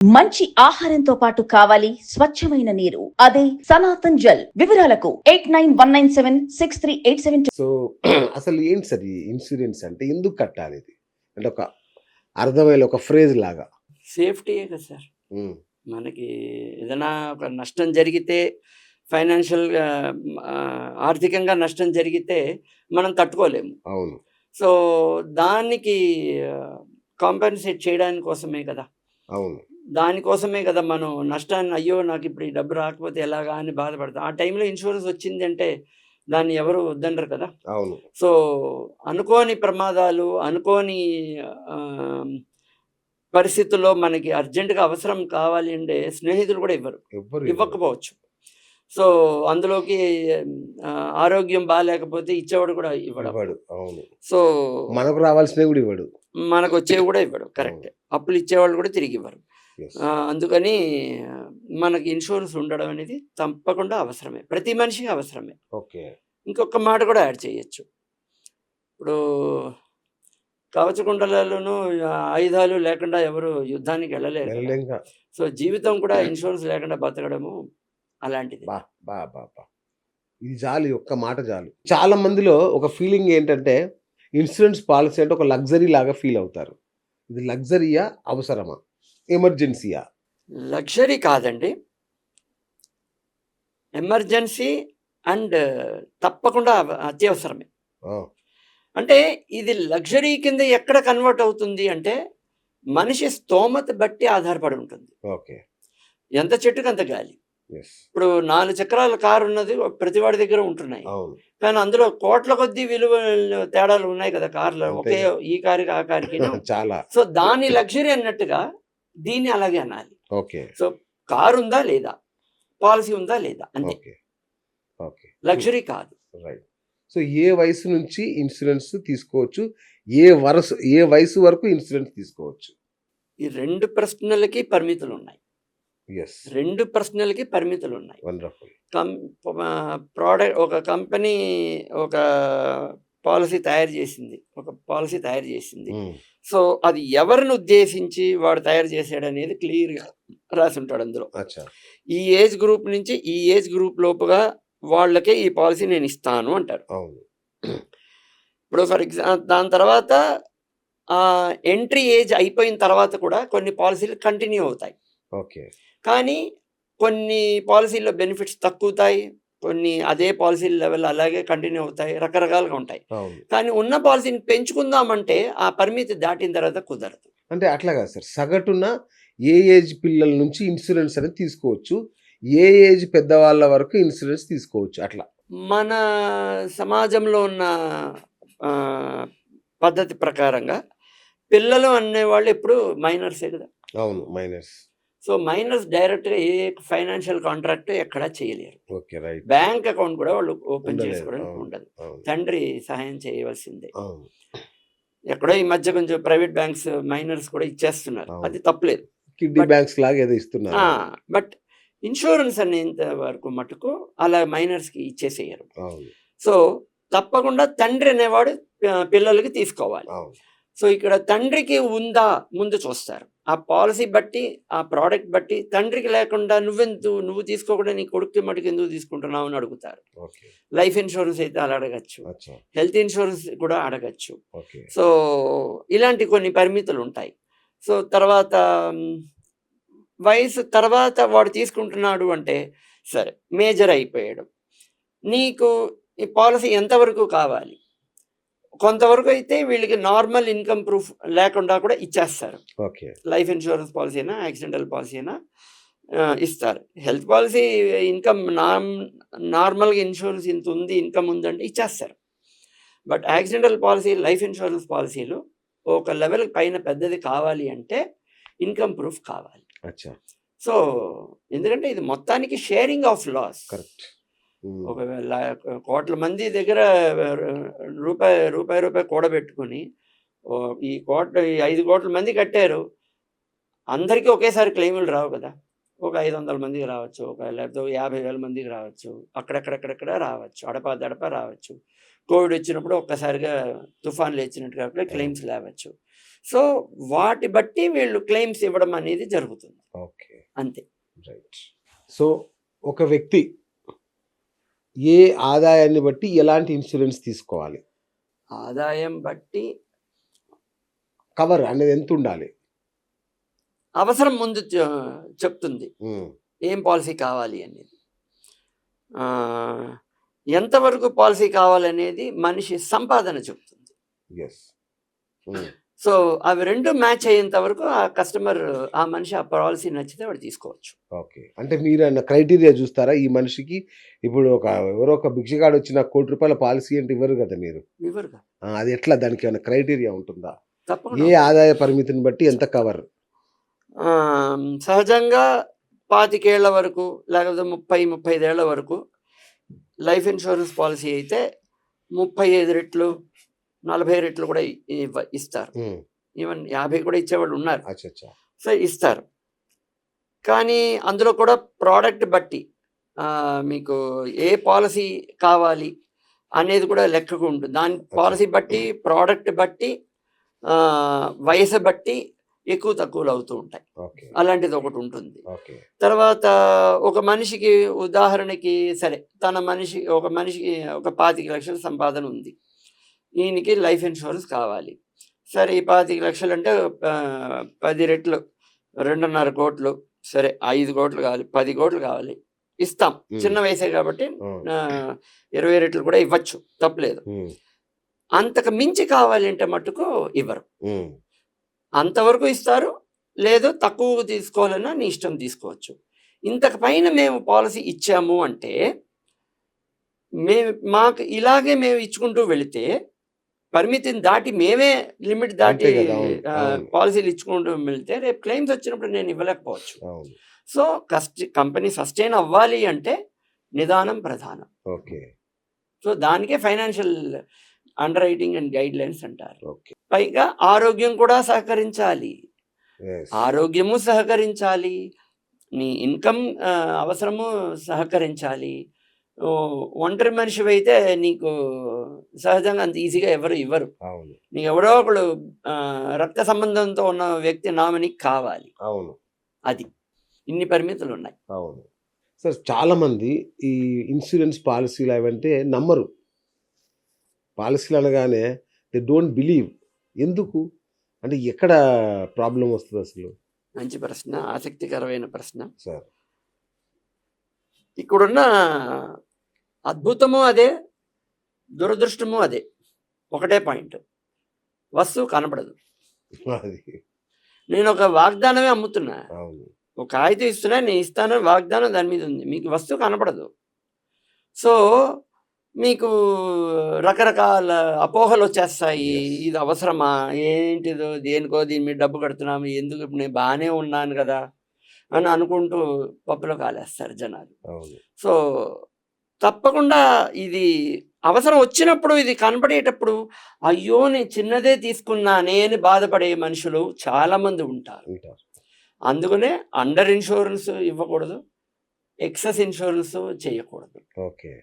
మంచి ఆహారంతో పాటు కావాలి స్వచ్ఛమైన నీరు. అదే సనాతన్ జల్. వివరాలకు eight nine one nine seven six three eight seven so అసలు ఏంటి సార్ ఈ ఇన్సూరెన్స్ అంటే ఎందుకు కట్టాలి ఇది? అంటే ఒక అర్థమైన ఒక ఫ్రేజ్ లాగా. సేఫ్టీయే కదా సార్. మనకి ఏదైనా ఒక నష్టం జరిగితే ఫైనాన్షియల్గా ఆర్థికంగా నష్టం జరిగితే మనం తట్టుకోలేము. అవును. సో దానికి కాంపెన్సేట్ చేయడానికి కోసమే కదా. అవును. దానికోసమే కదా మనం నష్టాన్ని అయ్యో నాకు ఇప్పుడు ఈ డబ్బు రాకపోతే ఎలాగా అని బాధపడతాం. ఆ టైంలో ఇన్సూరెన్స్ వచ్చింది అంటే దాన్ని ఎవరు వద్దనరు కదా. అవును. సో అనుకోని ప్రమాదాలు అనుకోని పరిస్థితుల్లో మనకి అర్జెంటుగా అవసరం కావాలి అంటే స్నేహితులు కూడా ఇవ్వరు. ఇవ్వకపోవచ్చు. సో అందులోకి ఆరోగ్యం బాగాలేకపోతే ఇచ్చేవాడు కూడా ఇవ్వడం. అవును. సో మనకు రావాల్సినవి కూడా ఇవ్వడు. మనకు వచ్చేవి కూడా ఇవ్వడు. కరెక్ట్. అప్పులు ఇచ్చేవాళ్ళు కూడా తిరిగి ఇవ్వరు. అందుకని మనకి ఇన్సూరెన్స్ ఉండడం అనేది తప్పకుండా అవసరమే. ప్రతి మనిషికి అవసరమే. ఓకే. ఇంకొక మాట కూడా యాడ్ చేయొచ్చు. ఇప్పుడు కవచకుండలలోనూ ఆయుధాలు లేకుండా ఎవరు యుద్ధానికి వెళ్ళలేరు సో జీవితం కూడా ఇన్సూరెన్స్ లేకుండా బతకడము అలాంటిది. బా బా బా బా. ఇది చాలు ఒక్క మాట చాలు. చాలా మందిలో ఒక ఫీలింగ్ ఏంటంటే ఇన్సూరెన్స్ పాలసీ అంటే ఒక లగ్జరీ లాగా ఫీల్ అవుతారు. ఇది లగ్జరీయా అవసరమా? ఎమర్జెన్సీయా? లగ్జరీ కాదండి. ఎమర్జెన్సీ అండ్ తప్పకుండా అత్యవసరమే. అంటే ఇది లగ్జరీ కింద ఎక్కడ కన్వర్ట్ అవుతుంది అంటే మనిషి స్తోమత బట్టి ఆధారపడి ఉంటుంది. ఓకే. ఎంత చెట్టుకు అంత గాలి. ఇప్పుడు నాలుగు చక్రాల కారు ఉన్నది ప్రతి వాడి దగ్గర ఉంటున్నాయి. కానీ అందులో కోట్ల కొద్దీ విలువ తేడాలు ఉన్నాయి కదా కార్లో. ఒకే ఈ కారుకి ఆ కారుకి చాలా. సో దాని లగ్జరీ అన్నట్టుగా దీన్ని అలాగే అనాలి. ఓకే. సో కారు ఉందా లేదా? పాలసీ ఉందా లేదా? అంతే. ఓకే. ఓకే. లగ్జరీ కాదు. రైట్ సో ఏ వయసు నుంచి ఇన్సూరెన్స్ తీసుకోవచ్చు? ఏ వరసు ఏ వయసు వరకు ఇన్సూరెన్స్ తీసుకోవచ్చు? ఈ రెండు ప్రశ్నలకి పరిమితులు ఉన్నాయి ఎస్ రెండు ప్రశ్నలకి పరిమితులు ఉన్నాయి వండర్ఫుల్ కం ప్రోడక్ట్ ఒక కంపెనీ ఒక పాలసీ తయారు చేసింది. ఒక పాలసీ తయారు చేసింది. సో అది ఎవరిని ఉద్దేశించి వాడు తయారు చేశాడు అనేది క్లియర్గా రాసి ఉంటాడు అందులో. అచ్చా. ఈ ఏజ్ గ్రూప్ నుంచి ఈ ఏజ్ గ్రూప్ లోపుగా వాళ్ళకే ఈ పాలసీ నేను ఇస్తాను అంటారు. ఇప్పుడు ఫర్ ఎగ్జాంపుల్ దాని తర్వాత ఎంట్రీ ఏజ్ అయిపోయిన తర్వాత కూడా కొన్ని పాలసీలు కంటిన్యూ అవుతాయి. ఓకే. కానీ కొన్ని పాలసీల్లో బెనిఫిట్స్ తక్కువతాయి. కొన్ని అదే పాలసీ లెవెల్ అలాగే కంటిన్యూ అవుతాయి రకరకాలుగా ఉంటాయి. కానీ ఉన్న పాలసీని పెంచుకుందామంటే ఆ పరిమితి దాటిన తర్వాత కుదరదు. అంటే అట్లా కాదు సార్. సగటున ఏ ఏజ్ పిల్లల నుంచి ఇన్సూరెన్స్ అనేది తీసుకోవచ్చు. ఏ ఏజ్ పెద్దవాళ్ళ వరకు ఇన్సూరెన్స్ తీసుకోవచ్చు. అట్లా. మన సమాజంలో ఉన్న పద్ధతి ప్రకారంగా పిల్లలు అనేవాళ్ళు ఎప్పుడు మైనర్సే కదా. అవును మైనస్ సో మైనర్స్ డైరెక్ట్గా ఏ ఫైనాన్షియల్ కాంట్రాక్ట్ ఎక్కడా చేయలేరు. బ్యాంక్ అకౌంట్ కూడా వాళ్ళు ఓపెన్. చేసుకోవడానికి. ఉండదు. తండ్రి సహాయం చేయవలసిందే. ఎక్కడో ఈ మధ్య కొంచెం ప్రైవేట్ బ్యాంక్స్ మైనర్స్ కూడా ఇచ్చేస్తున్నారు. అది తప్పలేదు. బ్యాంక్స్ లాగా ఏదో ఇస్తున్నారు. బట్ ఇన్సూరెన్స్ అనేంత వరకు మటుకు అలా మైనర్స్కి ఇచ్చేసేయరు. సో తప్పకుండా తండ్రి అనేవాడు పిల్లలకి తీసుకోవాలి. సో ఇక్కడ తండ్రికి ఉందా ముందు చూస్తారు. ఆ పాలసీ బట్టి ఆ ప్రోడక్ట్ బట్టి తండ్రికి లేకుండా నువ్వెందుకు నువ్వు తీసుకోకుండా నీ కొడుక్కి మటుకు ఎందుకు తీసుకుంటున్నావు అని అడుగుతారు. లైఫ్ ఇన్సూరెన్స్ అయితే అలా అడగచ్చు. హెల్త్ ఇన్సూరెన్స్ కూడా అడగచ్చు. సో ఇలాంటి కొన్ని పరిమితులు ఉంటాయి. సో తర్వాత వయసు తర్వాత వాడు తీసుకుంటున్నాడు అంటే సరే మేజర్ అయిపోయాడు. నీకు ఈ పాలసీ ఎంతవరకు కావాలి? కొంతవరకు అయితే వీళ్ళకి నార్మల్ ఇన్కమ్ ప్రూఫ్ లేకుండా కూడా ఇచ్చేస్తారు. ఓకే. లైఫ్ ఇన్సూరెన్స్ పాలసీ అయినా యాక్సిడెంటల్ పాలసీ అయినా ఇస్తారు. హెల్త్ పాలసీ ఇన్కమ్ నార్మ్ నార్మల్గా ఇన్సూరెన్స్ ఇంత ఉంది ఇన్కమ్ ఉందంటే ఇచ్చేస్తారు. But accidental policy life insurance పాలసీలు ఒక లెవెల్ పైన పెద్దది కావాలి అంటే ఇన్కమ్ ప్రూఫ్ కావాలి. అచ్చా. సో ఎందుకంటే ఇది మొత్తానికి షేరింగ్ ఆఫ్ లాస్. కరెక్ట్. ఒకవేళ కోట్ల మంది దగ్గర రూపాయి రూపాయి రూపాయి కూడబెట్టుకుని ఈ కోట్ల ఈ ఐదు కోట్ల మంది కట్టారు. అందరికీ ఒకేసారి క్లెయిములు రావు కదా. ఒక ఐదు వందల మందికి రావచ్చు ఒక లేకపోతే ఒక యాభై వేల మందికి రావచ్చు అక్కడక్కడక్కడక్కడ రావచ్చు అడపా దడప రావచ్చు. కోవిడ్ వచ్చినప్పుడు ఒక్కసారిగా తుఫాన్లు వచ్చినట్టు కాబట్టి క్లెయిమ్స్ లేవచ్చు. సో వాటి బట్టి వీళ్ళు క్లెయిమ్స్ ఇవ్వడం అనేది జరుగుతుంది. ఓకే. అంతే. రైట్. సో ఒక వ్యక్తి ఏ ఆదాయాన్ని బట్టి ఎలాంటి ఇన్సూరెన్స్ తీసుకోవాలి? ఆదాయం బట్టి కవర్ అనేది ఎంత ఉండాలి? అవసరం ముందు చెప్తుంది. ఏం పాలసీ కావాలి అనేది. ఎంతవరకు పాలసీ కావాలనేది మనిషి సంపాదన చెప్తుంది. Yes. సో అవి రెండు మ్యాచ్ అయ్యేంత వరకు ఆ కస్టమర్ ఆ మనిషి ఆ పాలసీ నచ్చితే వాడు తీసుకోవచ్చు. ఓకే. అంటే మీరు అన్న క్రైటీరియా చూస్తారా? ఈ మనిషికి ఇప్పుడు ఒక ఎవరో ఒక భిక్షగాడు వచ్చిన కోటి రూపాయల పాలసీ అంటే ఇవ్వరు కదా మీరు? వివరుగా ఆ, అది ఎట్లా దానికి ఏమైనా క్రైటీరియా ఉంటుందా? ఏ ఆదాయ పరిమితిని బట్టి ఎంత కవర్? సహజంగా పాతికేళ్ళ వరకు లేకపోతే ముప్పై ముప్పై ఐదేళ్ళ వరకు లైఫ్ ఇన్సూరెన్స్ పాలసీ అయితే ముప్పై ఐదు రెట్లు నలభై రెట్లు కూడా ఇస్తారు. ఈవెన్ యాభై కూడా ఇచ్చేవాళ్ళు ఉన్నారు. సో ఇస్తారు. కానీ అందులో కూడా ప్రోడక్ట్ బట్టి మీకు ఏ పాలసీ కావాలి అనేది కూడా లెక్కకు ఉంటుంది దాని పాలసీ బట్టి ప్రోడక్ట్ బట్టి వయసు బట్టి ఎక్కువ తక్కువలు అవుతూ ఉంటాయి. అలాంటిది ఒకటి ఉంటుంది. తర్వాత ఒక మనిషికి ఉదాహరణకి సరే తన మనిషి ఒక మనిషికి ఒక పాతిక లక్షల సంపాదన ఉంది. ఈయనకి లైఫ్ ఇన్సూరెన్స్ కావాలి. సరే ఈ పాతిక లక్షలు అంటే పది రెట్లు రెండున్నర కోట్లు సరే ఐదు కోట్లు కావాలి పది కోట్లు కావాలి. ఇస్తాం. చిన్న వయసే కాబట్టి ఇరవై రెట్లు కూడా ఇవ్వచ్చు. తప్పలేదు. అంతకు మించి కావాలంటే మటుకు ఇవ్వరు. అంతవరకు ఇస్తారు. లేదు తక్కువ తీసుకోవాలన్నా నీ ఇష్టం తీసుకోవచ్చు. ఇంతకు పైన మేము పాలసీ ఇచ్చాము అంటే మేము మాకు ఇలాగే మేము ఇచ్చుకుంటూ వెళితే పరిమితిని దాటి మేమే లిమిట్ దాటి. పాలసీలు ఇచ్చుకుంటూ వెళితే రేపు క్లెయిమ్స్ వచ్చినప్పుడు నేను ఇవ్వలేకపోవచ్చు. సో కస్ట్ కంపెనీ సస్టైన్ అవ్వాలి అంటే నిదానం ప్రధానం. ఓకే. సో దానికే financial underwriting and guidelines అంటారు. ఓకే. పైగా ఆరోగ్యం కూడా సహకరించాలి. ఆరోగ్యము సహకరించాలి. నీ ఇన్కమ్ అవసరము సహకరించాలి. ఒంటరి మనిషి అయితే నీకు సహజంగా అంత ఈజీగా ఎవరు ఇవ్వరు. అవును. నీకు ఎవరో ఒకడు రక్త సంబంధంతో ఉన్న వ్యక్తి నామినీకి కావాలి. అవును. అది. ఇన్ని పరిమితులు ఉన్నాయి అవును. సార్ చాలా మంది ఈ ఇన్సూరెన్స్ పాలసీలు అవంటే నమ్మరు. పాలసీలు అనగానే దే డోంట్ బిలీవ్. ఎందుకు? అంటే ఎక్కడ ప్రాబ్లం వస్తుంది అసలు? మంచి ప్రశ్న ఆసక్తికరమైన ప్రశ్న. సార్. ఇక్కడున్న అద్భుతము అదే దురదృష్టము అదే. ఒకటే పాయింట్. వస్తువు కనపడదు నేను ఒక వాగ్దానమే అమ్ముతున్నా. ఒక కాగితం ఇస్తున్నా నేను ఇస్తాను వాగ్దానం దాని మీద ఉంది. మీకు వస్తువు కనపడదు సో మీకు రకరకాల అపోహలు వచ్చేస్తాయి. ఇది అవసరమా? ఏంటిదో దేనికో దీని మీద డబ్బు కడుతున్నాము ఎందుకు ఇప్పుడు నేను బాగానే ఉన్నాను కదా? అని అనుకుంటూ పప్పులో కాలేస్తారు జనాలు. సో తప్పకుండా ఇది అవసరం వచ్చినప్పుడు ఇది కనపడేటప్పుడు అయ్యో నేను చిన్నదే తీసుకున్నానే అని బాధపడే మనుషులు చాలా మంది ఉంటారు. ఉంటారు. అందుకనే అండర్ ఇన్సూరెన్స్ ఇవ్వకూడదు ఎక్సెస్ ఇన్సూరెన్స్ చేయకూడదు. ఓకే.